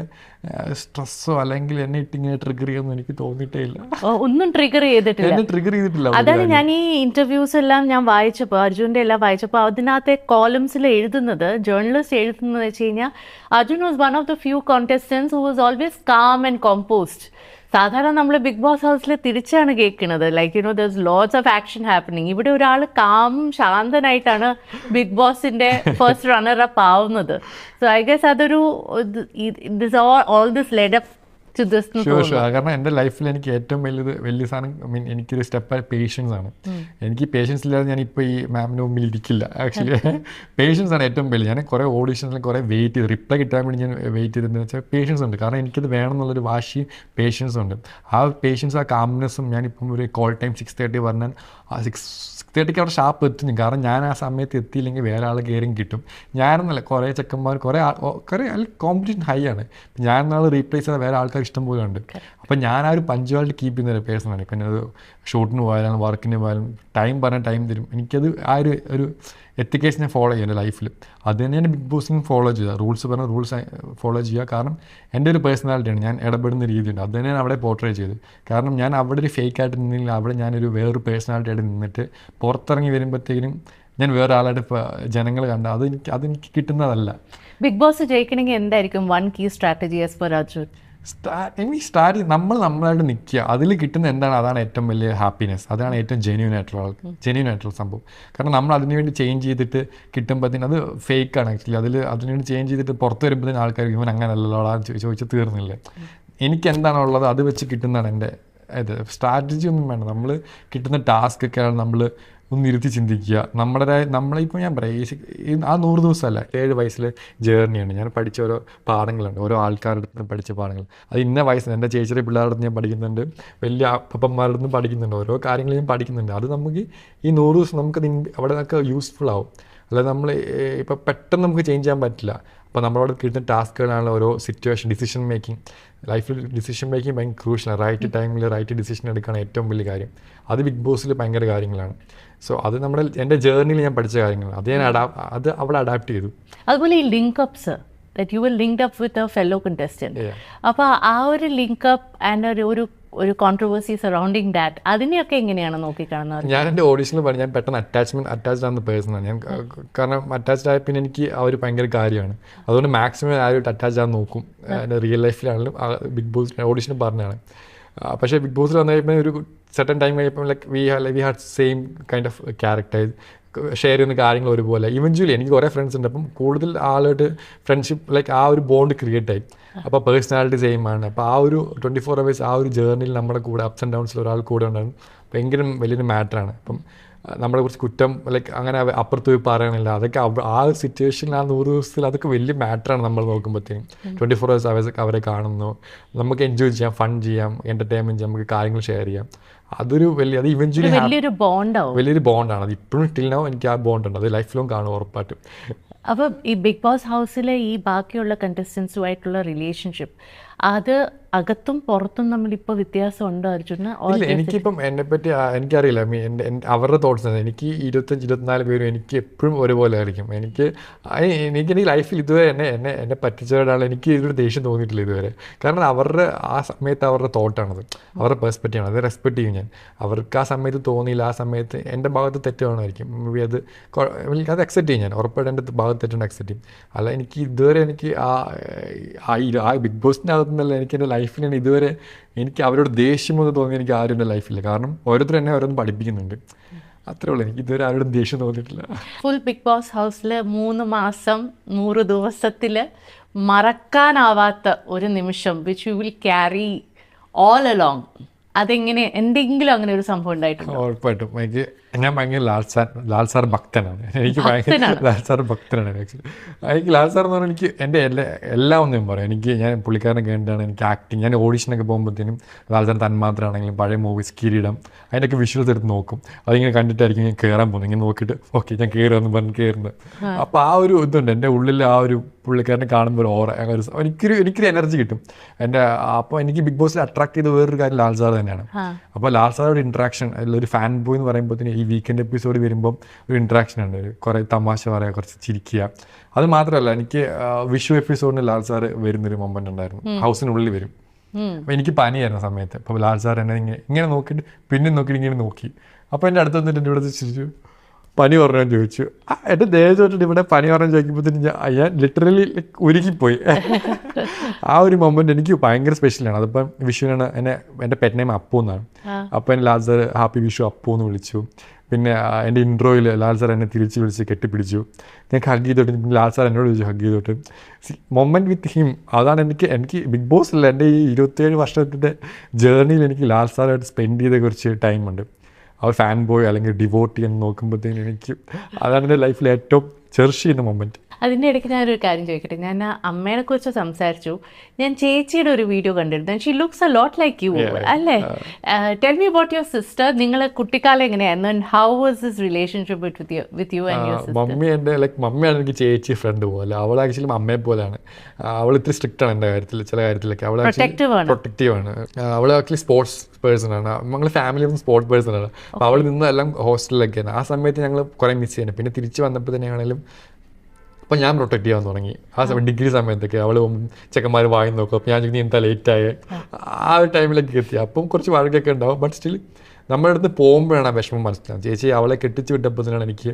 സ്ട്രെസ്സോ അല്ലെങ്കിൽ എന്നെ ഇട്ടിങ്ങനെ ട്രിഗർ ചെയ്യുമെന്ന് എനിക്ക് തോന്നിയിട്ടേ ഇല്ല. ഒന്നും ട്രിഗർ ചെയ്തിട്ടില്ല. എന്നെ ട്രിഗർ ചെയ്തിട്ടില്ല അതായത് അതാണ് ഞാൻ ഈ ഇന്റർവ്യൂസ് എല്ലാം ഞാൻ വായിച്ചപ്പോൾ അർജുന്റെ എല്ലാം വായിച്ചപ്പോൾ അതിനകത്തെ കോളംസിൽ എഴുതുന്നത് ജേർണലിസ്റ്റ് എഴുതുന്നത് വെച്ച് കഴിഞ്ഞാൽ Arjun was one of the few contestants who was always calm and composed സാധാരണ നമ്മൾ ബിഗ് ബോസ് ഹൗസിൽ തിരിച്ചാണ് കേൾക്കുന്നത്. Like you know this lots of action happening ഇവിടെ ഒരാൾ കാം ശാന്തനായിട്ടാണ് ബിഗ് ബോസിന്റെ ഫസ്റ്റ് റണ്ണർ അപ്പ് ആവുന്നത്. സോ ഐ ഗസ് അതൊരു ദിസ് ഓൾ ദിസ് ലെഡ് കാരണം എന്റെ ലൈഫിൽ എനിക്ക് ഏറ്റവും വലിയത് വലിയ സാധനം മീൻ എനിക്കൊരു സ്റ്റെപ്പ് പേഷ്യൻസ് ആണ്. എനിക്ക് പേഷ്യൻസ് ഇല്ലാതെ ഞാൻ ഇപ്പോൾ ഈ മാമിന് മുമ്പിൽ ഇരിക്കില്ല. ആക്ച്വലി പേഷ്യൻസ് ആണ് ഏറ്റവും വലിയ ഞാൻ കുറേ ഓഡീഷനിൽ കുറേ വെയിറ്റ് ചെയ്ത് റിപ്ലൈ കിട്ടാൻ വേണ്ടി ഞാൻ വെയിറ്റ് ചെയ്തതെന്ന് വെച്ചാൽ പേഷ്യൻസ് ഉണ്ട്. കാരണം എനിക്കത് വേണം എന്നുള്ളൊരു വാശി പേഷ്യൻസ് ഉണ്ട്. ആ പേഷ്യൻസ് ആ കാംനെസ്സും ഞാനിപ്പം ഒരു കോൾ ടൈം സിക്സ് തേർട്ടി പറഞ്ഞാൽ ആ സിക്സ് തേർട്ടിക്ക് അവിടെ ഷാപ്പ് എത്തുന്നു കാരണം ഞാൻ ആ സമയത്ത് എത്തിയില്ലെങ്കിൽ വേറെ ആൾ കയറിയും കിട്ടും. ഞാനെന്നല്ല കുറേ ചെക്കന്മാർ കുറേ കുറേ കോമ്പറ്റീഷൻ ഹൈ ആണ്. ഞാൻ നാൾ റീപ്ലേസ് ചെയ്ത വേറെ ആൾക്കാർ ഇഷ്ടം ഉണ്ട് അപ്പം ഞാൻ ആ ഒരു പഞ്ച്വാലിറ്റി കീപ്പ് ചെയ്യുന്ന ഒരു പേഴ്സണാണ് ഇപ്പം അത് ഷൂട്ടിന് പോയാലും വർക്കിന് പോയാലും ടൈം പറഞ്ഞാൽ ടൈം തരും. എനിക്കത് ആ ഒരു ഒരു എത്തിക്കേഷൻ ഞാൻ ഫോളോ ചെയ്യും എന്റെ ലൈഫിൽ അത് തന്നെയാണ് ബിഗ് ബോസിനും ഫോളോ ചെയ്യുക. റൂൾസ് പറഞ്ഞാൽ റൂൾസ് ഫോളോ ചെയ്യുക. കാരണം എന്റെ ഒരു പേഴ്സണാലിറ്റിയാണ് ഞാൻ ഇടപെടുന്ന രീതിയുണ്ട്. അത് തന്നെയാണ് അവിടെ പോർട്രേ ചെയ്തത്. കാരണം ഞാൻ അവിടെ ഒരു ഫേക്ക് ആയിട്ട് നിന്നില്ല. അവിടെ ഞാനൊരു വേറൊരു പേഴ്സണാലിറ്റി ആയിട്ട് നിന്നിട്ട് പുറത്തിറങ്ങി വരുമ്പോഴത്തേക്കിനും ഞാൻ വേറെ ആളായിട്ട് ജനങ്ങൾ കണ്ട അത് എനിക്ക് അതെനിക്ക് കിട്ടുന്നതല്ല. ബിഗ് ബോസ് ജയിക്കണമെങ്കിൽ എന്തായിരിക്കും? One key strategy as per Arjun start mean start നമ്മൾ നമ്മളായിട്ട് നിൽക്കുക അതിൽ കിട്ടുന്ന എന്താണ്? അതാണ് ഏറ്റവും വലിയ ഹാപ്പിനെസ് അതാണ് ഏറ്റവും ജെന്യൂൻ ആയിട്ടുള്ള ആൾക്ക് ജെന്യൂൻ ആയിട്ടുള്ള സംഭവം. കാരണം നമ്മൾ അതിന് വേണ്ടി ചേഞ്ച് ചെയ്തിട്ട് കിട്ടുമ്പോഴത്തേന് അത് ഫേക്ക് ആണ് ആക്ച്വലി അതിൽ അതിന് വേണ്ടി ചേഞ്ച് ചെയ്തിട്ട് പുറത്ത് വരുമ്പോഴത്തേന് ആൾക്കാർ ഇവൻ അങ്ങനെയല്ലോടാ ചോദിച്ച് തീർന്നില്ലേ. എനിക്ക് എന്താണുള്ളത്? അത് വെച്ച് കിട്ടുന്നതാണ് എന്റെ ഇത് സ്ട്രാറ്റജി ഒന്നും വേണ്ട. നമ്മൾ കിട്ടുന്ന ടാസ്ക് ഒക്കെയാണ് നമ്മൾ ഒന്ന് ഇരുത്തി ചിന്തിക്കുക. നമ്മുടേതായ നമ്മളിപ്പോൾ ഞാൻ പറയാം ഈ ആ നൂറ് ദിവസമല്ല ഏഴ് വയസ്സിലെ ജേർണിയാണ് ഞാൻ പഠിച്ച ഓരോ പാഠങ്ങളുണ്ട്. ഓരോ ആൾക്കാരുടെ അടുത്ത് പഠിച്ച പാഠങ്ങൾ. അത് ഇന്ന വയസ്സിന് എന്റെ ചേച്ചിയുടെ പിള്ളേരുടെ ഞാൻ പഠിക്കുന്നുണ്ട്. വലിയ അപ്പന്മാരുടെ നിന്ന് പഠിക്കുന്നുണ്ട്. ഓരോ കാര്യങ്ങൾ ഞാൻ പഠിക്കുന്നുണ്ട്. അത് നമുക്ക് ഈ നൂറ് ദിവസം നമുക്ക് അവിടെ നിന്നൊക്കെ യൂസ്ഫുൾ ആവും. അല്ലാതെ നമ്മൾ ഇപ്പോൾ പെട്ടെന്ന് നമുക്ക് ചേഞ്ച് ചെയ്യാൻ പറ്റില്ല. അപ്പോൾ നമ്മളോട് കിട്ടുന്ന ടാസ്കുകളാണ് ഓരോ സിറ്റുവേഷൻ ഡിസിഷൻ മേക്കിംഗ് ലൈഫിൽ ഡിസിഷൻ മേക്കിംഗ് ഭയങ്കര ക്രൂഷ്യൽ റൈറ്റ് ടൈമിൽ റൈറ്റ് ഡിസിഷൻ എടുക്കുകയാണ് ഏറ്റവും വലിയ കാര്യം. അത് ബിഗ് ബോസിൽ ഭയങ്കര കാര്യങ്ങളാണ്. സോ അത് നമ്മുടെ എന്റെ ജേർണിയിൽ ഞാൻ പഠിച്ച കാര്യങ്ങൾ അത് ഞാൻ അത് അവിടെ അഡാപ്റ്റ് ചെയ്തു. അതുപോലെ ഈ link ups that you will linked up with a fellow contestant അപ്പോൾ ആ ഒരു ലിങ്ക് അപ്പ് ആൻഡ് ഒരു ഒരു കോൺട്രവേഴ്സി സറൗണ്ടിങ് ദാറ്റ് അതിനെയൊക്കെ എങ്ങനെയാണ് നോക്കിക്കാണുന്നത്? ഞാൻ എന്റെ ഓഡീഷനിൽ പറഞ്ഞു ഞാൻ പെട്ടെന്ന് അറ്റാച്ച്മെന്റ് അറ്റാച്ച്ഡ് ആവുന്ന പേഴ്സണാണ് ഞാൻ കാരണം അറ്റാച്ച്ഡ് ആയ പിന്നെ എനിക്ക് ആ ഒരു ഭയങ്കര കാര്യമാണ്. അതുകൊണ്ട് മാക്സിമം ആരുമായിട്ട് അറ്റാച്ച് ആകാൻ നോക്കും. എന്റെ റിയൽ ലൈഫിലാണെങ്കിലും ബിഗ് ബോസ് ഓഡീഷൻ പറഞ്ഞതാണ്. പക്ഷേ ബിഗ് ബോസിൽ വന്നു കഴിയുമ്പോൾ ഒരു സെർട്ടൺ ടൈം കഴിയുമ്പോൾ like we we had same kind of characters share ചെയ്യുന്ന കാര്യങ്ങൾ ഒരുപോലെ. ഇവഞ്ച്വലി എനിക്ക് കുറേ ഫ്രണ്ട്സ് ഉണ്ട്. അപ്പം കൂടുതൽ ആളായിട്ട് ഫ്രണ്ട്ഷിപ്പ് ലൈക്ക് ആ ഒരു ബോണ്ട് ക്രിയേറ്റ് ആയി. അപ്പോൾ പേഴ്സണാലിറ്റി സെയിം ആണ്. അപ്പോൾ ആ ഒരു ട്വന്റി ഫോർ അവേഴ്സ് ആ ഒരു ജേർണിയിൽ നമ്മുടെ കൂടെ അപ്സ് ആൻഡ് ഡൗൺസിൽ ഒരാൾ കൂടെ ഉണ്ടായിരുന്നു. ഭയങ്കര വലിയൊരു മാറ്ററാണ് അപ്പം നമ്മളെ കുറിച്ച് കുറ്റം ലൈക്ക് അങ്ങനെ അപ്പുറത്ത് പോയി പറയണില്ല. അതൊക്കെ ആ ഒരു സിറ്റുവേഷനിൽ ആ നൂറ് ദിവസത്തിൽ അതൊക്കെ വലിയ മാറ്ററാണ് നമ്മൾ നോക്കുമ്പോഴത്തേക്കും ട്വന്റി ഫോർ അവേഴ്സ് അവേഴ്സ് അവരെ കാണുന്നു. നമുക്ക് എൻജോയ് ചെയ്യാം ഫൺ ചെയ്യാം എന്റർടൈൻമെന്റ് ചെയ്യാം നമുക്ക് കാര്യങ്ങൾ ഷെയർ ചെയ്യാം. അതൊരു വലിയ അത് ഇവഞ്ച്വലി വലിയൊരു ബോണ്ടാവും വലിയൊരു ബോണ്ടാണ് അത് ഇപ്പോഴും ടിൽ നോ എനിക്ക് ആ ബോണ്ട് ഉണ്ട്. അത് ലൈഫ് ലോങ് കാണും ഉറപ്പായിട്ടും. അപ്പം ഈ ബിഗ് ബോസ് ഹൗസിലെ ഈ ബാക്കിയുള്ള കണ്ടസ്റ്റൻസുമായിട്ടുള്ള റിലേഷൻഷിപ്പ് അത് അകത്തും പുറത്തും നമ്മൾ ഇപ്പോൾ വ്യത്യാസമുണ്ടോ അർജുന്? എനിക്കിപ്പം എന്നെ പറ്റി എനിക്കറിയില്ല. മീ അവരുടെ തോട്ട്സ് എനിക്ക് ഇരുപത്തഞ്ച് ഇരുപത്തിനാല് പേരും എനിക്ക് എപ്പോഴും ഒരുപോലെ ആയിരിക്കും. എനിക്ക് എനിക്ക് എനിക്ക് ലൈഫിൽ ഇതുവരെ എന്നെ എന്നെ എന്നെ പറ്റിച്ചവരാണ് എനിക്ക് ഇതൊരു ദേഷ്യം തോന്നിയിട്ടില്ല ഇതുവരെ. കാരണം അവരുടെ ആ സമയത്ത് അവരുടെ തോട്ടാണത് അവരുടെ പെർസ്പെക്റ്റീവാണ് അത് റെസ്പെക്ട് ചെയ്യും ഞാൻ. അവർക്ക് ആ സമയത്ത് തോന്നിയില്ല. ആ സമയത്ത് എന്റെ ഭാഗത്ത് തെറ്റുകയാണായിരിക്കും മേ ബി അത് അത് അക്സെപ്റ്റ് ചെയ്യും ഞാൻ. ഉറപ്പായിട്ട് എന്റെ ഭാഗത്ത് തെറ്റുണ്ട് അക്സെപ്റ്റ് ചെയ്യും. അല്ല എനിക്ക് ഇതുവരെ എനിക്ക് ആ ആ ആ ബിഗ് ബോസിന്റെ അകത്തുനിന്നല്ല എനിക്ക് എന്റെ ലൈഫിൽ ഞാൻ ഇതുവരെ എനിക്ക് അവരോട് ദേഷ്യമൊന്നും തോന്നി എനിക്ക് ആരും എന്റെ ലൈഫില്ല. കാരണം ഓരോരുത്തരും എന്നെ ഓരോന്ന് പഠിപ്പിക്കുന്നുണ്ട്. അത്രേ ഉള്ളൂ. എനിക്ക് ഇതുവരെ ആരോടും ദേഷ്യം തോന്നിയിട്ടില്ല. ഫുൾ ബിഗ് ബോസ് ഹൗസിൽ മൂന്ന് മാസം നൂറ് ദിവസത്തിൽ മറക്കാനാവാത്ത ഒരു നിമിഷം which you will carry all along അതെങ്ങനെ എന്തെങ്കിലും അങ്ങനെ ഒരു സംഭവം ഉണ്ടായിട്ടുണ്ട്? ഉറപ്പായിട്ടും. എനിക്ക് ഞാൻ ഭയങ്കര ലാൽ സാർ ലാൽ സാർ ഭക്തനാണ്. എനിക്ക് ഭയങ്കര ലാൽ സാർ ഭക്തനാണ് ആക്ച്വലി എനിക്ക് ലാൽ സാർ എന്ന് പറഞ്ഞാൽ എനിക്ക് എന്റെ എല്ലാ എല്ലാം ഒന്നും ഞാൻ പറയാം. എനിക്ക് ഞാൻ പുള്ളിക്കാരനെ കേട്ടാണ് എനിക്ക് ആക്ടിങ് ഞാൻ ഓഡീഷനൊക്കെ പോകുമ്പോഴത്തേനും ലാൽ സാർ തന്മാത്രമാണെങ്കിലും പഴയ മൂവീസ് കിരീടം അതിന്റെയൊക്കെ വിഷ്വൽസ് എടുത്ത് നോക്കും. അതിങ്ങനെ കണ്ടിട്ടായിരിക്കും ഞാൻ കയറാൻ പോകുന്നത്. ഇങ്ങനെ നോക്കിയിട്ട് ഓക്കെ ഞാൻ കയറുമെന്ന് പറഞ്ഞ് കയറുന്നത് അപ്പോൾ ആ ഒരു ഇതുണ്ട്. എന്റെ ഉള്ളിൽ ആ ഒരു പുള്ളിക്കാരനെ കാണുമ്പോൾ ഒരു ഓറ ഒരു എനിക്കൊരു എനിക്കൊരു എനർജി കിട്ടും. എന്റെ അപ്പോൾ എനിക്ക് ബിഗ് ബോസിൽ അട്രാക്ട് ചെയ്ത വേറൊരു കാര്യം ലാൽ സാർ തന്നെയാണ്. അപ്പോൾ ലാൽ സാറോട് ഇൻട്രാക്ഷൻ അതിലൊരു ഫാൻ ബോയ് എന്ന് പറയുമ്പോഴത്തേന് ഈ വീക്കെൻഡ് എപ്പിസോഡ് വരുമ്പം ഒരു ഇൻട്രാക്ഷൻ ഉണ്ട്. ഒരു കുറേ തമാശ പറയുക കുറച്ച് ചിരിക്കുക. അത് മാത്രമല്ല എനിക്ക് വിഷു എപ്പിസോഡിന് ലാൽ സാർ വരുന്നൊരു മൊമെന്റ് ഉണ്ടായിരുന്നു. ഹൗസിനുള്ളിൽ വരും. അപ്പം എനിക്ക് പനിയായിരുന്ന സമയത്ത്. അപ്പോൾ ലാൽ സാർ എന്നെ ഇങ്ങനെ ഇങ്ങനെ നോക്കിയിട്ട് പിന്നെ നോക്കിയിട്ട് ഇങ്ങനെ നോക്കി. അപ്പോൾ എന്റെ അടുത്ത് വന്നിട്ട് എന്റെ ഇവിടെ ചിരിച്ചു. പനി പറഞ്ഞു ചോദിച്ചു. എന്റെ എന്റെ ചോദിച്ചിട്ട് ഇവിടെ പനി പറഞ്ഞു ചോദിക്കുമ്പോഴത്തേക്കും ഞാൻ ലിറ്ററലി ഉരുക്കിപ്പോയി ആ ഒരു മൊമെന്റ് എനിക്ക് ഭയങ്കര സ്പെഷ്യലാണ് അതിപ്പം വിഷുവിനാണ് എന്നെ എന്റെ പെറ്റ് നെയിം അപ്പു എന്നാണ്. അപ്പോൾ എന്നെ ലാൽ സാർ ഹാപ്പി വിഷു അപ്പു എന്ന് വിളിച്ചു. പിന്നെ എന്റെ ഇൻട്രോയിൽ ലാൽ സാർ എന്നെ തിരിച്ച് വിളിച്ച് കെട്ടിപ്പിടിച്ചു. ഞാൻ ഹഗ് ചെയ്തോട്ട് പിന്നെ ലാൽ സാർ എന്നോട് ചോദിച്ചു ഹഗ് ചെയ്തോട്ട്. മൊമെന്റ് വിത്ത് ഹിം അതാണ് എനിക്ക് എനിക്ക് ബിഗ് ബോസ് അല്ല. എന്റെ ഈ ഇരുപത്തേഴ് വർഷത്തിന്റെ ജേർണിയിൽ എനിക്ക് ലാൽ സാറായിട്ട് സ്പെൻഡ് ചെയ്ത കുറച്ച് ടൈമുണ്ട് ആ ഫാൻ ബോയ് അല്ലെങ്കിൽ ഡിവോട്ട് ചെയ്യാൻ നോക്കുമ്പോഴത്തേനും എനിക്ക് അതാണ് എന്റെ ലൈഫിൽ ഏറ്റവും ചെറിഷ് ചെയ്യുന്ന മൊമെന്റ് അതിന്റെ ഇടയ്ക്ക് ഞാനൊരു കാര്യം ചോദിക്കട്ടെ? ഞാൻ ആ അമ്മേനെ കുറിച്ച് സംസാരിച്ചു. ഞാൻ ചേച്ചിയുടെ ഒരു വീഡിയോ കണ്ടിരുന്നു. She looks a lot like you അല്ലേ? Tell me about your sister നിങ്ങൾ കുട്ടിക്കാലം എങ്ങനെയായിരുന്നു and how was this relationship with with you and your sister mummy എന്റെ ലൈക്ക് മമ്മിയാണ് എനിക്ക് ചേച്ചി ഫ്രണ്ട് പോലെ. അവൾ ആക്ച്വലി അമ്മയെ പോലെയാണ്. അവൾ ഇത്തിരി സ്ട്രിക്റ്റ് ആണ് എന്റെ കാര്യത്തിൽ ചില കാര്യത്തിലൊക്കെ. അവൾ. പ്രൊട്ടക്റ്റീവ് ആണ്. അവൾ ആക്ച്വലി സ്പോർട്സ് പേഴ്സൺ ആണ്. ഞങ്ങൾ ഫാമിലി സ്പോർട്സ് പേഴ്സൺ ആണ്. അപ്പോൾ അവൾ നിന്നെല്ലാം ഹോസ്റ്റലിലൊക്കെയാണ് ആ സമയത്ത് ഞങ്ങൾ കുറേ മിസ് ചെയ്യുന്നത് പിന്നെ തിരിച്ച് വന്നപ്പോൾ തന്നെയാണെങ്കിലും അപ്പം ഞാൻ പ്രൊട്ടക്ട് ചെയ്യാൻ തുടങ്ങി. ആ സമയം ഡിഗ്രി സമയത്തൊക്കെ അവൾ ചെക്കന്മാർ വായി നോക്കും. അപ്പം ഞാൻ ചോദിക്കും, എന്താ ലേറ്റ് ലേറ്റായേ ആ. ഒരു ടൈമിലൊക്കെ എത്തി. അപ്പം കുറച്ച് വഴക്കൊക്കെ ഉണ്ടാവും. ബട്ട് സ്റ്റിൽ നമ്മുടെ അടുത്ത് പോകുമ്പോഴാണ് ആ വിഷമം മനസ്സിലാവും ചേച്ചി അവളെ കെട്ടിച്ച് വിട്ടപ്പോൾ തന്നെയാണ് എനിക്ക്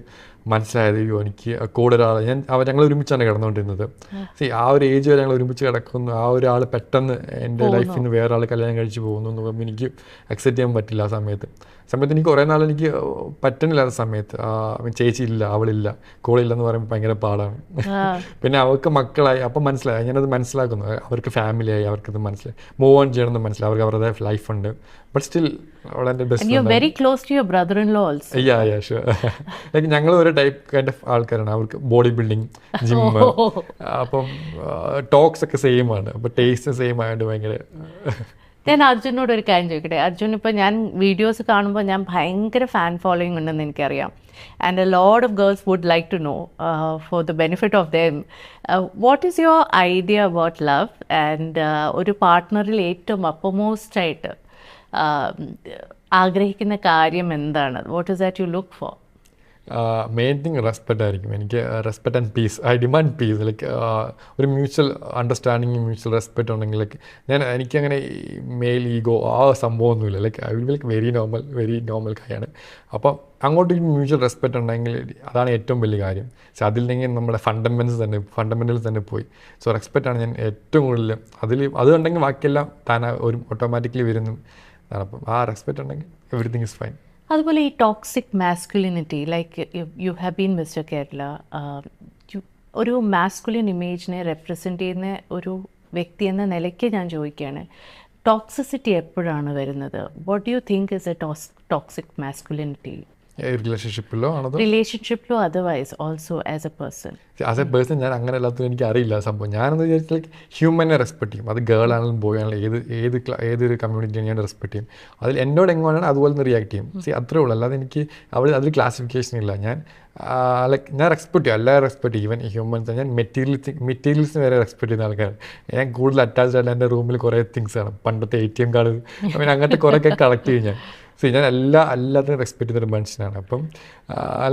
മനസ്സിലായത് അയ്യോ എനിക്ക് കൂടെ ഒരാൾ ഞാൻ അവ ഞങ്ങൾ ഒരുമിച്ചാണ് കിടന്നുകൊണ്ടിരുന്നത്. സി ആ ഒരു ഏജ് വരെ ഞങ്ങൾ ഒരുമിച്ച് കിടക്കുന്നു. ആ ഒരാൾ പെട്ടെന്ന് എന്റെ ലൈഫിൽ നിന്ന് വേറെ ആൾ കല്യാണം കഴിച്ച് പോകുന്നു എന്ന് പറയുമ്പോൾ എനിക്ക് അക്സെപ്റ്റ് ചെയ്യാൻ പറ്റില്ല ആ സമയത്ത്. സമയത്ത് എനിക്ക് കുറേ നാൾ എനിക്ക് പറ്റണില്ല ആ സമയത്ത് ചേച്ചി ഇല്ല അവളില്ല കോളില്ലെന്ന് പറയുമ്പോൾ ഭയങ്കര പാടാണ്. പിന്നെ അവർക്ക് മക്കളായി അപ്പം മനസ്സിലായി. ഞാനത് മനസ്സിലാക്കുന്നു. അവർക്ക് ഫാമിലിയായി അവർക്കത് മനസ്സിലായി. മൂവ് ഓൺ ചെയ്യണമെന്ന് മനസ്സിലായി. അവർക്ക് അവരുടെ ലൈഫ് ഉണ്ട്. ബട്ട് സ്റ്റിൽ അവളെ എന്റെ and you best very close to your brother in law also yeah yeah sure like ഞങ്ങൾ ഒരു ടൈപ്പ് കൈൻഡ് ഓഫ് ആൾക്കാരാണ്. അവർക്ക് ബോഡി ബിൽഡിങ് ജിമ്മ് അപ്പം ടോക്സ് ഒക്കെ സെയിം ആണ്. അപ്പൊ ടേസ്റ്റ് സെയിം ആയതുകൊണ്ട് ഭയങ്കര ഞാൻ അർജുനോട് ഒരു കാര്യം ചോദിക്കട്ടെ? അർജുൻ ഇപ്പോൾ ഞാൻ വീഡിയോസ് കാണുമ്പോൾ ഞാൻ ഭയങ്കര ഫാൻ ഫോളോയിങ് ഉണ്ടെന്ന് എനിക്കറിയാം. And a load of girls would like to know for the benefit of them what is your idea about love and ഒരു പാർട്ട്ണറിൽ ഏറ്റവും അപ്പമോസ്റ്റ് ആയിട്ട് ആഗ്രഹിക്കുന്ന കാര്യം എന്താണ്? What is that you look for main thing respect ആയിരിക്കും. എനിക്ക് respect and peace I demand peace like ഒരു മ്യൂച്വൽ അണ്ടർസ്റ്റാൻഡിങ് മ്യൂച്വൽ റെസ്പെക്റ്റ് ഉണ്ടെങ്കിൽ ലൈക്ക് ഞാൻ എനിക്കങ്ങനെ മെയിൽ ഈഗോ ആ സംഭവമൊന്നുമില്ല. Like I will like very normal very normal കാര്യമാണ് അപ്പം അങ്ങോട്ട് മ്യൂച്വൽ റെസ്പെക്റ്റ് ഉണ്ടെങ്കിൽ അതാണ് ഏറ്റവും വലിയ കാര്യം. പക്ഷെ നിന്ന് നമ്മുടെ ഫണ്ടമെന്റ്സ് തന്നെ ഫണ്ടമെന്റൽസ് തന്നെ പോയി. സോ റെസ്പെക്റ്റാണ് ഞാൻ ഏറ്റവും കൂടുതൽ അതിൽ അതുണ്ടെങ്കിൽ ബാക്കിയെല്ലാം താൻ ഒരു ഓട്ടോമാറ്റിക്കലി വരുന്നു. അപ്പം ആ റെസ്പെക്റ്റ് ഉണ്ടെങ്കിൽ എവറിത്തിങ് ഇസ് ഫൈൻ അതുപോലെ ഈ toxic masculinity like you have been mister Kerala ഒരു മാസ്കുലിൻ ഇമേജിനെ റെപ്രസെന്റ് ചെയ്യുന്ന ഒരു വ്യക്തി എന്ന നിലയ്ക്ക് ഞാൻ ചോദിക്കുകയാണ്. ടോക്സിസിറ്റി എപ്പോഴാണ് വരുന്നത്? What you think is a toxic masculinity റിലേഷൻഷിപ്പിലോ റിലേഷൻഷിപ്പിലോ otherwise also as a person as a person ഞാൻ അങ്ങനെ അല്ലാത്തത് എനിക്ക് അറിയില്ല സംഭവം ഞാനെന്ന് വിചാരിച്ചാൽ ഹ്യൂമനെ റെസ്പെക്ട് ചെയ്യും. അത് ഗേൾ ആണെങ്കിലും ബോയ് ആണെങ്കിലും ഏത് ഏത് ഏതൊരു കമ്മ്യൂണിറ്റി ഞാൻ റെസ്പെക്ട് ചെയ്യും. അതിൽ എന്നോട് എങ്ങനെയാണ് അതുപോലെ തന്നെ റിയാക്ട് ചെയ്യും. സി അത്രേ ഉള്ളൂ. അല്ലാതെ എനിക്ക് അവിടെ അതിൽ ക്ലാസിഫിക്കേഷൻ ഇല്ല. ഞാൻ ലൈക്ക് ഞാൻ റെസ്പെക്ട് ചെയ്യും. എല്ലാവരും റെസ്പെക്ട് ചെയ്യും. ഈവൻ ഹ്യൂമൻസ് ഞാൻ മെറ്റീരിയൽസ് മെറ്റീരിയൽസിന് വരെ റെസ്പെക്ട് ചെയ്യുന്ന ആൾക്കാർ ഞാൻ കൂടുതൽ അറ്റാച്ച്ഡ് ആയിട്ട് എന്റെ റൂമിൽ കുറേ തിങ്സ് ആണ് പണ്ടത്തെ എ ടി എം കാർഡ് അങ്ങനെ അങ്ങനത്തെ കുറേയൊക്കെ കളക്ട് ചെയ്യും ഞാൻ. സി ഞാൻ എല്ലാ എല്ലാത്തിനും റെസ്പെക്ട് ചെയ്യുന്ന ഒരു മനുഷ്യനാണ്. അപ്പം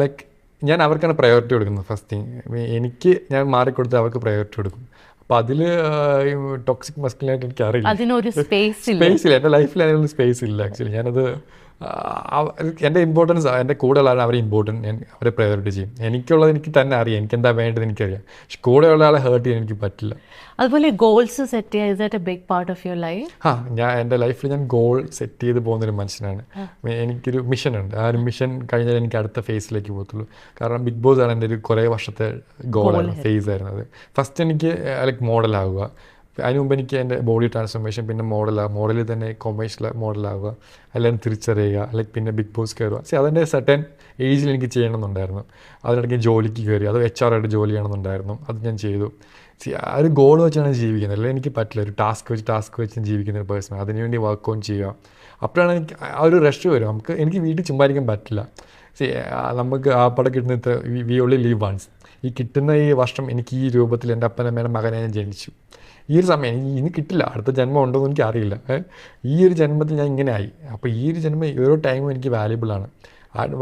ലൈക്ക് ഞാൻ അവർക്കാണ് പ്രയോറിറ്റി കൊടുക്കുന്നത് ഫസ്റ്റ് തിങ് എനിക്ക് ഞാൻ മാറിക്കൊടുത്ത് അവർക്ക് പ്രയോറിറ്റി കൊടുക്കും. അപ്പം അതിൽ ടോക്സിക് മസ്കിലായിട്ട് എനിക്ക് അറിയില്ല സ്പേസ് ഇല്ല. എന്റെ ലൈഫിൽ അതിനൊന്നും സ്പേസ് ഇല്ല ആക്ച്വലി ഞാനത് എന്റെ ഇമ്പോർട്ടൻസ് എന്റെ കൂടെയുള്ള അവർ ഇമ്പോർട്ടന്റ് ഞാൻ അവരെ പ്രയോറിറ്റി ചെയ്യും. എനിക്കുള്ളത് എനിക്ക് തന്നെ അറിയാം. എനിക്ക് എന്താ വേണ്ടത് എനിക്കറിയാം. പക്ഷെ കൂടെയുള്ള ആളെ ഹേർട്ട് ചെയ്യാൻ എനിക്ക് പറ്റില്ല. അതുപോലെ ഗോൾസ് സെറ്റ് ചെയ്യുക that a big part of your life ആ ഞാൻ എന്റെ ലൈഫിൽ ഞാൻ ഗോൾ സെറ്റ് ചെയ്ത് പോകുന്നൊരു മനുഷ്യനാണ്. എനിക്കൊരു മിഷൻ ഉണ്ട്. ആ ഒരു മിഷൻ കഴിഞ്ഞാൽ എനിക്ക് അടുത്ത ഫേസിലേക്ക് പോകത്തുള്ളൂ. കാരണം ബിഗ് ബോസ് ആണ് എന്റെ ഒരു കുറേ വർഷത്തെ ഗോളായിരുന്നു ഫേസ് ആയിരുന്നത്. ഫസ്റ്റ് എനിക്ക് ലൈക്ക് മോഡലാവുക അതിന് മുമ്പ് എനിക്ക് എന്റെ ബോഡി ട്രാൻസ്ഫോർമേഷൻ പിന്നെ മോഡലാകുക മോഡലിൽ തന്നെ കൊമേഴ്ഷ്യൽ മോഡലാവുക അല്ലെങ്കിൽ തിരിച്ചറിയുക അല്ലെങ്കിൽ പിന്നെ ബിഗ് ബോസ് കയറുക. സി അതിന്റെ സെർട്ടൻ ഏജിൽ എനിക്ക് ചെയ്യണമെന്നുണ്ടായിരുന്നു. അതിനിടയ്ക്ക് ജോലിക്ക് കയറി അത് എച്ച് ആർ ആയിട്ട് ജോലി ചെയ്യണമെന്നുണ്ടായിരുന്നു. അത് ഞാൻ ചെയ്തു. സി ആ ഒരു ഗോൾ വെച്ചാണ് ജീവിക്കുന്നത്. അല്ലെങ്കിൽ എനിക്ക് പറ്റില്ല. ഒരു ടാസ്ക് വെച്ച് ടാസ്ക് വെച്ച് ജീവിക്കുന്ന ഒരു പേഴ്സൺ അതിനുവേണ്ടി വർക്ക് ഓൺ ചെയ്യുക. അപ്പോഴാണ് എനിക്ക് ആ ഒരു റഷ് വരും നമുക്ക് എനിക്ക് വീട്ടിൽ ചുമ്മാ ഇരിക്കാൻ പറ്റില്ല സി നമുക്ക് ആ പടം കിട്ടുന്ന ഇത്ര വി ഓൺലി ലീവ് വൺസ് ഈ കിട്ടുന്ന ഈ വർഷം എനിക്ക് ഈ രൂപത്തിൽ എന്റെ അപ്പനമ്മേന്റെ മകനെ ഞാൻ ജനിച്ചു. ഈ ഒരു സമയം ഇനി കിട്ടില്ല. അടുത്ത ജന്മം ഉണ്ടോ എന്ന് എനിക്ക് അറിയില്ല ഈ ഒരു ജന്മത്തിൽ ഞാൻ ഇങ്ങനെ ആയി അപ്പോൾ ഈ ഒരു ജന്മം ഓരോ ടൈമും എനിക്ക് വാല്യുബിൾ ആണ്.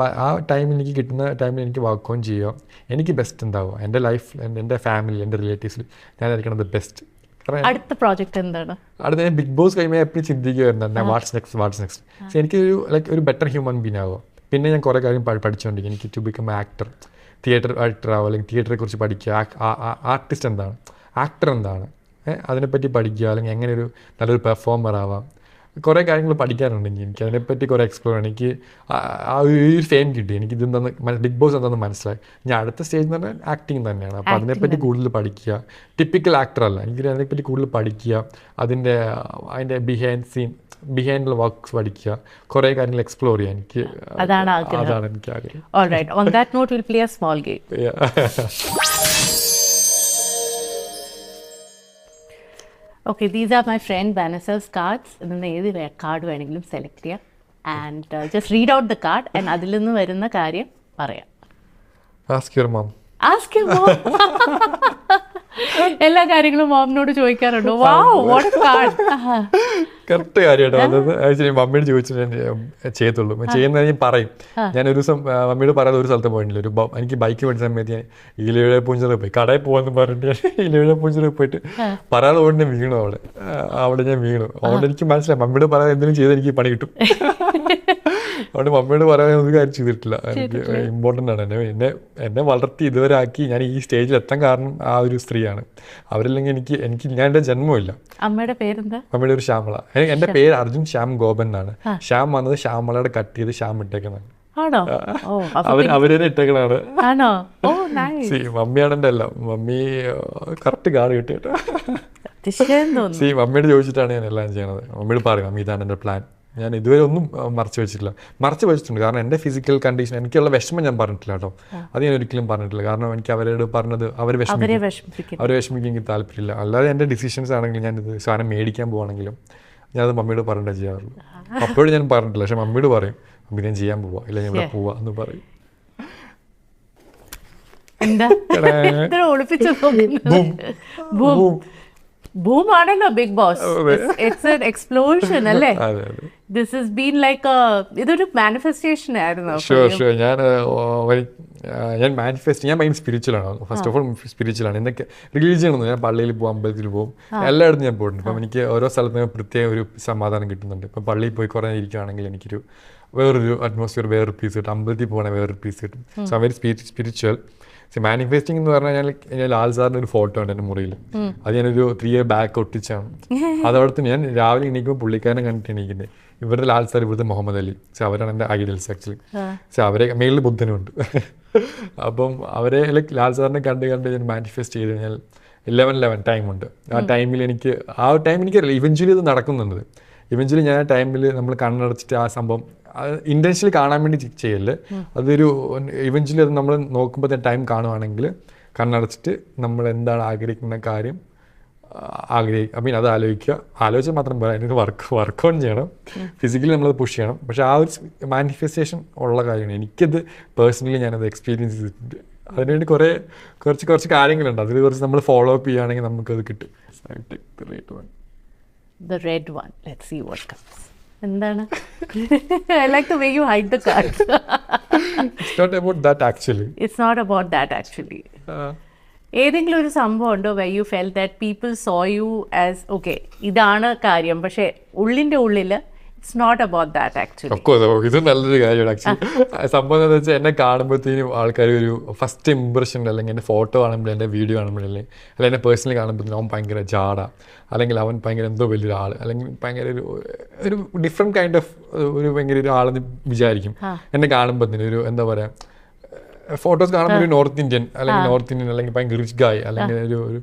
ആ ടൈമിൽ എനിക്ക് കിട്ടുന്ന ടൈമിൽ എനിക്ക് വർക്ക് ഓൺ ചെയ്യുക. എനിക്ക് ബെസ്റ്റ് ഉണ്ടാവുക എന്റെ ലൈഫ് എന്റെ ഫാമിലി എന്റെ റിലേറ്റീവ്സിൽ ഞാൻ ദ ബെസ്റ്റ് അടുത്ത പ്രോജക്റ്റ് എന്താണ്? അടുത്ത ഞാൻ ബിഗ് ബോസ് കഴിയുമ്പോൾ എപ്പോഴും ചിന്തിക്കുമായിരുന്നു വാട്സ് നെക്സ്റ്റ് വാട്സ് നെക്സ്റ്റ് പക്ഷേ എനിക്കൊരു ലൈക്ക് ഒരു ബെറ്റർ ഹ്യൂമൻ ബീൻ ആവുക. പിന്നെ ഞാൻ കുറേ കാര്യം പഠി- പഠിച്ചുകൊണ്ടിരിക്കും എനിക്ക് to become actor theatre actor ആവുക അല്ലെങ്കിൽ തിയേറ്ററെ കുറിച്ച് പഠിക്കുക. ആർട്ടിസ്റ്റ് എന്താണ്? ആക്ടർ എന്താണ്? അതിനെപ്പറ്റി പഠിക്കുക അല്ലെങ്കിൽ എങ്ങനെ ഒരു നല്ലൊരു പെർഫോമർ ആവാം. കുറേ കാര്യങ്ങൾ പഠിക്കാനുണ്ട് എനിക്ക്. എനിക്ക് അതിനെപ്പറ്റി കുറേ എക്സ്പ്ലോർ ചെയ്യണം എനിക്ക് ആ- ഒരു ഫെയിം കിട്ടി. എനിക്ക് ഇതെന്താന്ന് ബിഗ് ബോസ് എന്താണെന്ന് മനസ്സിലായി. ഞാൻ അടുത്ത സ്റ്റേജ് എന്ന് പറഞ്ഞാൽ ആക്ടിങ് തന്നെയാണ്. അപ്പോൾ അതിനെപ്പറ്റി കൂടുതൽ പഠിക്കുക. ടിപ്പിക്കൽ ആക്ടർ അല്ല. എനിക്ക് അതിനെപ്പറ്റി കൂടുതൽ പഠിക്കുക. അതിന്റെ അതിന്റെ ബിഹൈൻഡ് സീൻ ബിഹൈൻഡ് വർക്ക്സ് പഠിക്കുക. കുറേ കാര്യങ്ങൾ എക്സ്പ്ലോർ ചെയ്യാൻ എനിക്ക് അതാണ്. അതാണ് എനിക്ക് ആഗ്രഹം. On that note, we'll play a small game. Yeah. These are my friend ബാനസേഴ്സ് cards. ഇതിന്ന് ഏത് കാർഡ് വേണമെങ്കിലും സെലക്ട് ചെയ്യാം and just read out the card and അതിൽ നിന്ന് വരുന്ന കാര്യം പറയാം. എല്ലാ കാര്യങ്ങളും മോമിനോട് ചോദിക്കാറുണ്ടോ വാ വാട്ട് കാർഡ് കറക്റ്റ് കാര്യമായിട്ടോ അതായത് ആക്ച്വലി മമ്മിയോട് ചോദിച്ചു ഞാൻ ചെയ്യത്തുള്ളൂ. ചെയ്യുന്നത് ഞാൻ പറയും. ഞാൻ ഒരു ദിവസം മമ്മിയോട് പറയാതെ ഒരു സ്ഥലത്ത് പോയിട്ടില്ല. ഒരു എനിക്ക് ബൈക്ക് മേടിച്ച സമയത്ത് ഞാൻ ഇലയുടെ പൂഞ്ചിറ പോയി. കടയിൽ പോകാന്ന് പറഞ്ഞിട്ട് ഞാൻ ഇലയുടെ പൂഞ്ചിറ പോയിട്ട് പറയാതെ കൊണ്ട് ഞാൻ വീണു അവിടെ. അവിടെ ഞാൻ വീണു. അതുകൊണ്ട് എനിക്ക് മനസ്സിലായി. മമ്മിയോട് പറയാതെ എന്തെങ്കിലും ചെയ്ത് എനിക്ക് പണി കിട്ടും. അതുകൊണ്ട് മമ്മിയോട് പറയാതെ ഒരു കാര്യം ചെയ്തിട്ടില്ല. എനിക്ക് ഇമ്പോർട്ടന്റ് ആണ്. എന്നെ എന്നെ എന്നെ വളർത്തി ഇതുവരെ ആക്കി ഞാൻ ഈ സ്റ്റേജിൽ എത്താൻ കാരണം ആ ഒരു സ്ത്രീയാണ്. അവരില്ലെങ്കിൽ എനിക്ക് എനിക്ക് ഞാൻ എന്റെ ജന്മമില്ല അമ്മയുടെ പേരെന്താ? മമ്മിയുടെ ഒരു ശ്യാമള. എ- എന്റെ പേര് അർജുൻ ശ്യാം ഗോപൻ എന്നാണ്. ശ്യാം വന്നത് ശ്യാമളയുടെ കട്ട് ചെയ്ത് ശ്യാം ഇട്ടേക്കുന്നതാണ്. ആണോ? അവർ ഇട്ടേക്കണാണ് ആണോ? ഓ സി മമ്മിയാണ് എന്റെ എല്ലാം മമ്മി കറക്റ്റ് കാർഡ് കിട്ടിയിട്ട് സി മമ്മിയോട് ചോദിച്ചിട്ടാണ് ഞാൻ എല്ലാം ചെയ്യണത്. മമ്മിയോട് പറയും മമ്മി ഇതാണ് എന്റെ പ്ലാൻ ഞാൻ ഇതുവരെ ഒന്നും മറച്ചു വെച്ചിട്ടില്ല. മറച്ചു വെച്ചിട്ടുണ്ട്. കാരണം എന്റെ ഫിസിക്കൽ കണ്ടീഷൻ എനിക്കുള്ള വിഷമം ഞാൻ പറഞ്ഞിട്ടില്ല കേട്ടോ. അത് ഞാൻ ഒരിക്കലും പറഞ്ഞിട്ടില്ല. കാരണം എനിക്ക് അവരോട് പറഞ്ഞത് അവർ വിഷമിക്കും. അവർ വിഷമിക്കും എനിക്ക് താല്പര്യമില്ല. അല്ലാതെ എന്റെ ഡിസിഷൻസ് ആണെങ്കിലും ഞാൻ ഇത് സാധനം മേടിക്കാൻ പോവാണെങ്കിലും ഞാനത് മമ്മിയോട് പറഞ്ഞിട്ടേ ചെയ്യാറുള്ളൂ. അപ്പോഴും ഞാൻ പറഞ്ഞിട്ടില്ല പക്ഷെ മമ്മിയോട് പറയും മമ്മി ഞാൻ ചെയ്യാൻ പോവാ ഇല്ല ഞാൻ ഇവിടെ. പോവാ എന്ന് പറയും. എന്താ? ഒളിപ്പിച്ചു ആണല്ലോ Bigg Boss. It's an explosion അല്ലേ? ദിസ് ഇസ് ബീൻ ലൈക്ക് ഇതൊരു മാനിഫെസ്റ്റേഷൻ ആയിരുന്നു ഷുവർ ഷുവർ ഞാൻ ആ, ഞാൻ മാനിഫെസ്റ്റ് ഞാൻ ഭയങ്കര സ്പിരിച്വൽ ആണ്. ഫസ്റ്റ് ഓഫ് ഓൾ സ്പിരിച്വൽ ആണ്. എന്തൊക്കെ റിലീജിയൻ ഒന്നും ഞാൻ പള്ളിയിൽ പോകും അമ്പലത്തിൽ പോകും എല്ലായിടത്തും ഞാൻ പോയിട്ടുണ്ട്. അപ്പം എനിക്ക് ഓരോ സ്ഥലത്തും പ്രത്യേക ഒരു സമാധാനം കിട്ടുന്നുണ്ട്. ഇപ്പം പള്ളിയിൽ പോയി കുറേ ഇരിക്കുകയാണെങ്കിൽ എനിക്കൊരു വേറൊരു അറ്റ്മോസ്ഫിയർ വേറൊരു പീസ് കിട്ടും. അമ്പലത്തിൽ പോകണേ വേറൊരു പീസ് കിട്ടും. സോ വെരി സ്പിരിച്വൽ മാനിഫെസ്റ്റിംഗ് എന്ന് പറഞ്ഞാൽ ഞാൻ ഞാൻ ലാൽ സാറിന്റെ ഒരു ഫോട്ടോ ഉണ്ട് എന്റെ മുറിയിൽ. അത് ഞാനൊരു ത്രീ ഇയർ ബാക്ക് ഒട്ടിച്ചാണ്. അതവിടുത്തെ ഞാൻ രാവിലെ എണീക്കുമ്പോൾ പുള്ളിക്കാരനെ കണ്ടിട്ട് എണീക്കുന്നത് ഇവരുടെ ലാൽ സാർ ഇവിടുത്തെ മുഹമ്മദ് അലി. സോ അവരാണ് എന്റെ ഐഡിയൽസ് ആക്ച്വലി സോ അവരെ മേളിൽ ബുദ്ധനുണ്ട് അപ്പം അവരെ ലൈക്ക് ലാൽ സാറിനെ കണ്ട് കണ്ട് ഞാൻ മാനിഫെസ്റ്റ് ചെയ്ത് കഴിഞ്ഞാൽ ഇലവൻ ലെവൻ ടൈമുണ്ട് ആ ടൈമിൽ എനിക്ക് ആ ടൈം എനിക്കറിയില്ല. ഇവഞ്ച്വലി ഇത് നടക്കുന്നുണ്ട്. ഇവഞ്ച്വലി ഞാൻ ആ ടൈമിൽ നമ്മൾ കണ്ണടച്ചിട്ട് ആ സംഭവം ഇന്റൻഷ്യലി കാണാൻ വേണ്ടി ചെയ്യൽ. അതൊരു ഇവൻച്വലി അത് നമ്മൾ നോക്കുമ്പോൾ ടൈം കാണുവാണെങ്കിൽ കണ്ണടച്ചിട്ട് നമ്മൾ എന്താണ് ആഗ്രഹിക്കുന്ന കാര്യം ആഗ്രഹിക്കുക ഐ മീൻ അത് ആലോചിക്കുക. ആലോചിച്ചാൽ മാത്രം പോരാ. അതിന് വർക്ക് വർക്ക് ഓൺ ചെയ്യണം. ഫിസിക്കലി നമ്മളത് പുഷ് ചെയ്യണം. പക്ഷെ ആ ഒരു മാനിഫെസ്റ്റേഷൻ ഉള്ള കാര്യമാണ്. എനിക്കത് പേഴ്സണലി ഞാനത് എക്സ്പീരിയൻസ് ചെയ്തിട്ടുണ്ട്. അതിനുവേണ്ടി കുറേ കുറച്ച് കുറച്ച് കാര്യങ്ങളുണ്ട്. അതിൽ കുറച്ച് നമ്മൾ ഫോളോ അപ്പ് ചെയ്യുകയാണെങ്കിൽ നമുക്കത് കിട്ടും. Rate one the red one let see what comes എന്താണ്? I like the way you hide the card it's not about that actually it's not about that actually ഏതെങ്കിലും ഒരു സംഭവം ഉണ്ടോ why you fell that people so you as okay ഇതാണ് കാര്യം. പക്ഷേ ഉള്ളിന്റെ ഉള്ളിൽ it's not about that actually ഒക്കോ ഇത് നല്ലൊരു കാര്യമാണ് ആക്ച്വലി സംഭവം എന്താ വെച്ചാൽ എന്നെ കാണുമ്പോഴത്തേനും ആൾക്കാർ ഒരു ഫസ്റ്റ് ഇമ്പ്രഷൻ അല്ലെങ്കിൽ എന്റെ ഫോട്ടോ കാണുമ്പോൾ എന്റെ വീഡിയോ കാണുമ്പോഴല്ലേ അല്ലെങ്കിൽ എന്നെ പേഴ്സണലി കാണുമ്പോഴത്തേനും അവൻ ഭയങ്കര ജാട അല്ലെങ്കിൽ അവൻ ഭയങ്കര എന്തോ വലിയൊരാൾ അല്ലെങ്കിൽ ഭയങ്കര ഒരു ഒരു ഡിഫറെന്റ് കൈൻഡ് ഓഫ് ഒരു ഭയങ്കര ഒരു ആളെന്ന് വിചാരിക്കും. എന്നെ കാണുമ്പോഴത്തേനും ഒരു എന്താ പറയുക ഫോട്ടോസ് കാണുമ്പോൾ ഒരു നോർത്ത് ഇന്ത്യൻ അല്ലെങ്കിൽ നോർത്ത് ഇന്ത്യൻ അല്ലെങ്കിൽ ഭയങ്കര റിച്ച് ഗായ് അല്ലെങ്കിൽ ഒരു ഒരു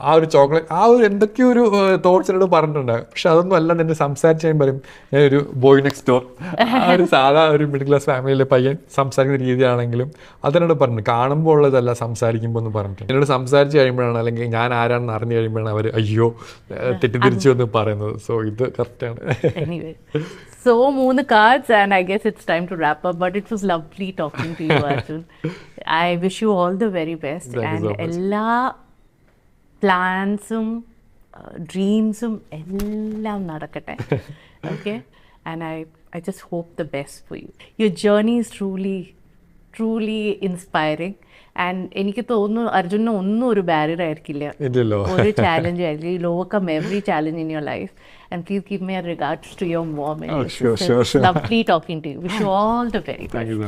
ആ ഒരു ചോക്ലേറ്റ് ആ ഒരു എന്തൊക്കെയോ ഒരു തോട്ട്സ് എന്നോട് പറഞ്ഞിട്ടുണ്ട്. പക്ഷെ അതൊന്നും അല്ല എന്നെ സംസാരിച്ച് പറയും ഞാൻ ഒരു ബോയ് നെക്സ്റ്റ് ഡോർ ആ ഒരു സാധാ ഒരു മിഡിൽ ക്ലാസ് ഫാമിലിയിലെ പയ്യൻ സംസാരിക്കുന്ന രീതിയാണെങ്കിലും അതിനോട് പറഞ്ഞു കാണുമ്പോൾ ഉള്ളതല്ല സംസാരിക്കുമ്പോൾ എന്ന് പറഞ്ഞിട്ടുണ്ട് എന്നോട് സംസാരിച്ച് കഴിയുമ്പോഴാണ് അല്ലെങ്കിൽ ഞാൻ ആരാണെന്ന് അറിഞ്ഞു കഴിയുമ്പോഴാണ് അവർ അയ്യോ തെറ്റിദ്ധരിച്ചു എന്ന് പറയുന്നത്. സോ ഇത് കറക്റ്റാണ് സോ മൂന്ന് cards and I guess it's time to wrap up but it was lovely talking to you you all the very best Thank you so much. എല്ലാ പ്ലാൻസും ഡ്രീംസും എല്ലാം നടക്കട്ടെ. Okay and I I just hope the best for you your journey is truly truly inspiring and എനിക്ക് തോന്നുന്നു അർജുനന് ഒന്നും ഒരു ബാരിയർ ആയിരിക്കില്ല. ഒരു ചാലഞ്ച് ആയിരിക്കും you overcome every challenge in your life and please give my regards to your mom. Lovely talking to you wish all the very thank you